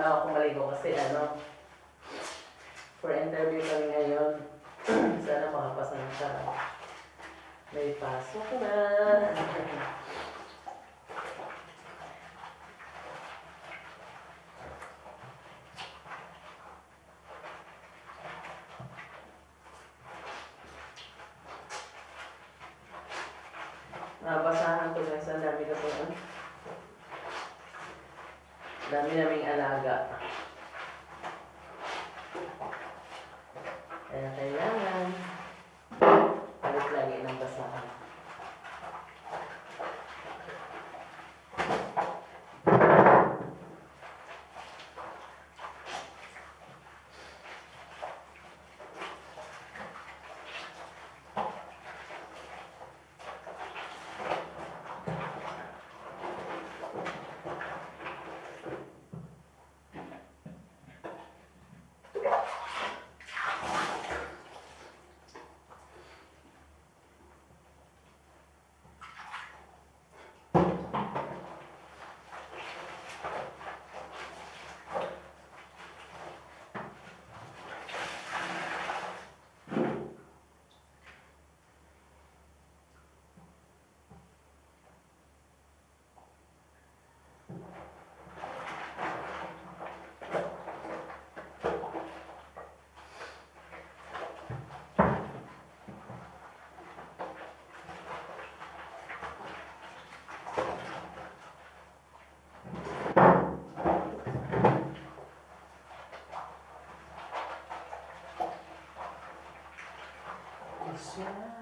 bago ako maligo kasi ano, for interview kami ngayon. Sana makapasa na siya. May pasok na. Nabasahan ko guys, ang dami ko po. Dami naming alaga. Kaya kailangan Oh,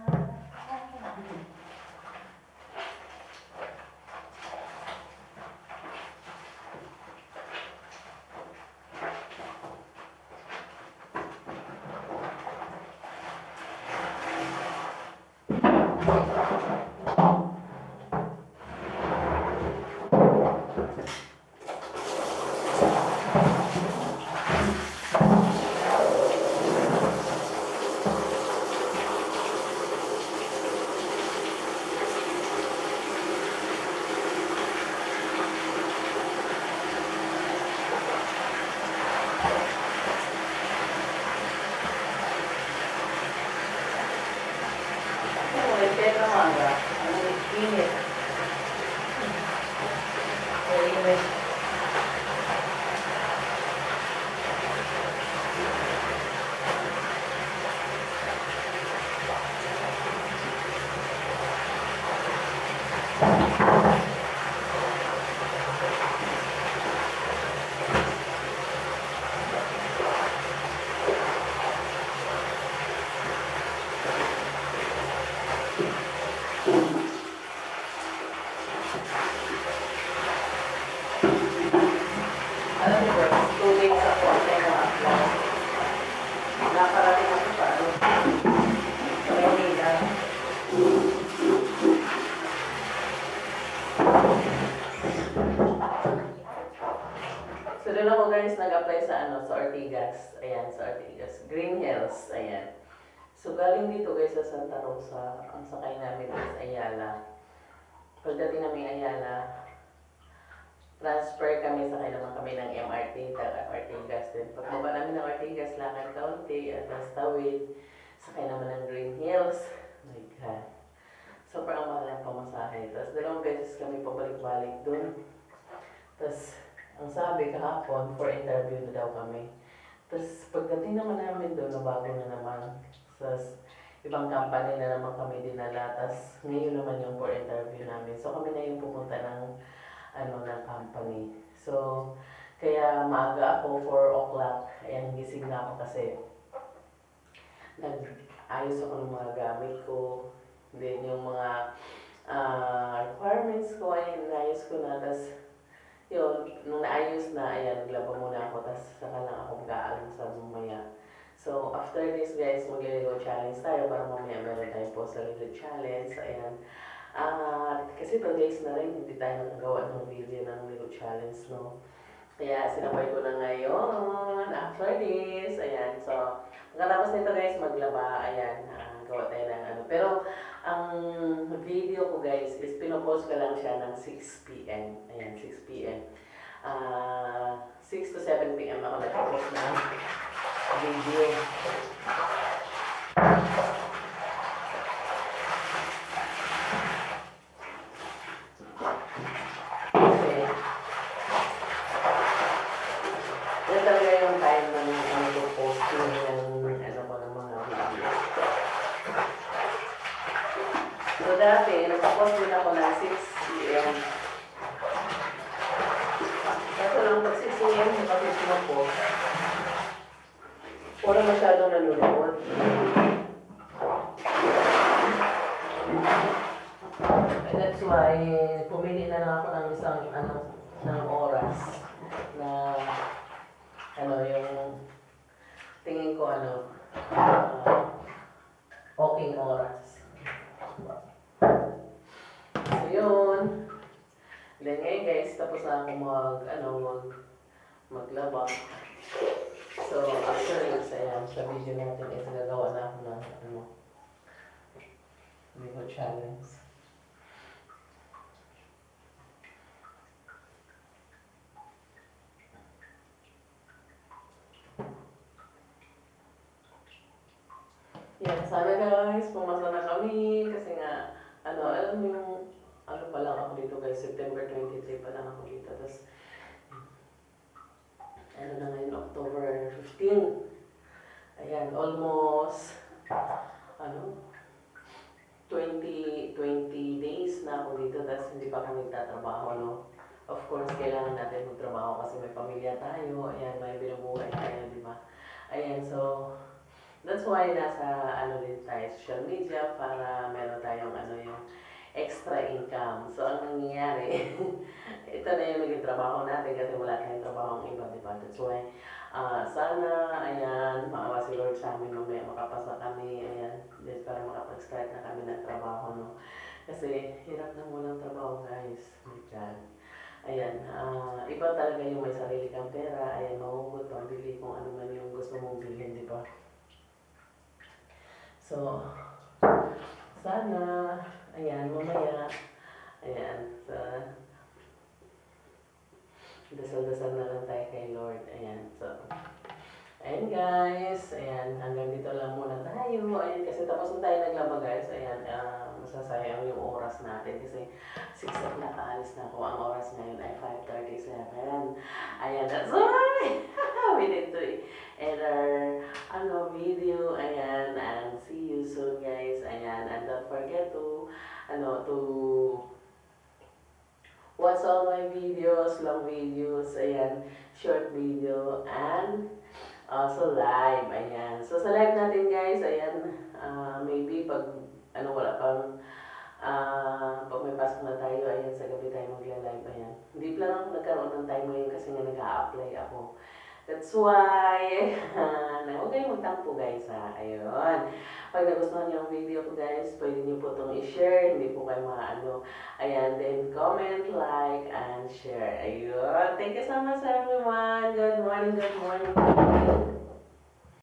ito na mga. Ang init. Ang init. Alam niyo ba, two weeks ako ang tayo apply. Nakarating ako sa ano, sa Manila. So doon ako guys nag-apply sa ano, sa Ortigas. Ayan, sa Ortigas. Green Hills, ayan. So galing dito guys sa Santa Rosa, ang sakay namin is Ayala. Pagdating namin Ayala, transfer kami, sakay naman kami ng MRT, taga Ortigas din. Pagbaba namin ng Ortigas, lakad kaunti, at tas tawid, sakay naman ng Green Hills. Oh my God. Sobrang mahal ang pamasahe. Tapos dalawang beses kami pabalik-balik dun. Tapos, ang sabi kahapon, for interview na daw kami. Tapos, pagdating naman namin doon, nabago na naman. Tapos, ibang company na naman kami dinala. Tapos, ngayon naman yung for interview namin. So, kami na yung pupunta ng ano ng company. So, kaya maaga ako, 4 o'clock, ayan, gising na ako kasi nag-ayos ako ng mga gamit ko, then yung mga ah, requirements ko, ay naayos ko na, tas yun, nung naayos na, ayan, naglaba muna ako, tas saka lang ako mag-aalam sa mamaya. So, after this guys, magliligo challenge tayo para mamaya meron tayong post sa ligo challenge. Ayan. Ah, kasi two days na rin, hindi tayo nakagawa ng video ng ligo challenge, no? Kaya sinabay ko na ngayon, after this, ayan. So, pagkatapos nito guys, maglaba, ayan, ah, gawa tayo ng ano. Pero, po guys is pinopost ko lang siya ng 6pm. Ayan, 6pm. Uh, 6 to 7pm ako nagpopost na video. Isang, ano, ng oras na, ano, yung, tingin ko, ano, ah, okay oras. So, yun. Then ngayon guys, tapos na ako mag, ano, mag, maglaba. So, after this, ayan, sa video natin is gagawa na ako ng, ano, video challenge. Yan, sana guys, pumasa na kami kasi nga, ano, alam mo yung, ano pa lang ako dito guys, September 23 pa lang ako dito. Tapos, ano na ngayon, October 15. Ayan, almost, ano, 20, 20 days na ako dito, tapos hindi pa ako nagtatrabaho, no? Of course, kailangan natin magtrabaho kasi may pamilya tayo, ayan, may binubuhay tayo, di ba? Ayan, so, that's why nasa, ano din tayo, social media, para meron tayong, ano, yung extra income. So, ang nangyayari, ito na yung naging trabaho natin kasi wala tayong trabaho ang iba, di ba? That's why, ah, sana, ayan, maawa si Lord sa amin, mamaya makapasa kami, ayan, just para makapag-start na kami ng trabaho, no? Kasi, hirap na walang trabaho, guys. My. Ayan, ah, iba talaga yung may sarili kang pera, ayan, mahugot, pambili kung ano man yung gusto mong bilhin, di ba? So, sana, ayan, mamaya, ayan, sa, dasal-dasal na lang tayo kay Lord, ayan, so, ayan guys, ayan, hanggang dito lang muna tayo, ayan, kasi tapos na tayo naglaba guys, ayan, ah, masasayang yung oras natin, kasi 6 o'clock aalis na ako, ang oras ngayon ay 5.37, ayan, that's why, we need to either, ano, video, ayan, and soon guys, ayan, and don't forget to, ano, to watch all my videos, long videos, ayan, short video, and also live, ayan. So sa live natin guys, ayan, ah, maybe pag, ano, wala pang, ah, pag may pasok na tayo, ayan, sa gabi tayo magla-live, ayan. Hindi pa lang ako nagkaroon ng time ngayon kasi nga nag-a-apply ako. That's why, na huwag kayong magtampo guys ha. Ayun. Pag nagustuhan niyo ang video ko guys, pwede niyo po itong i-share. Hindi po kayo maano. Ayan, then comment, like, and share. Ayun. Thank you so much everyone. Good morning, good morning.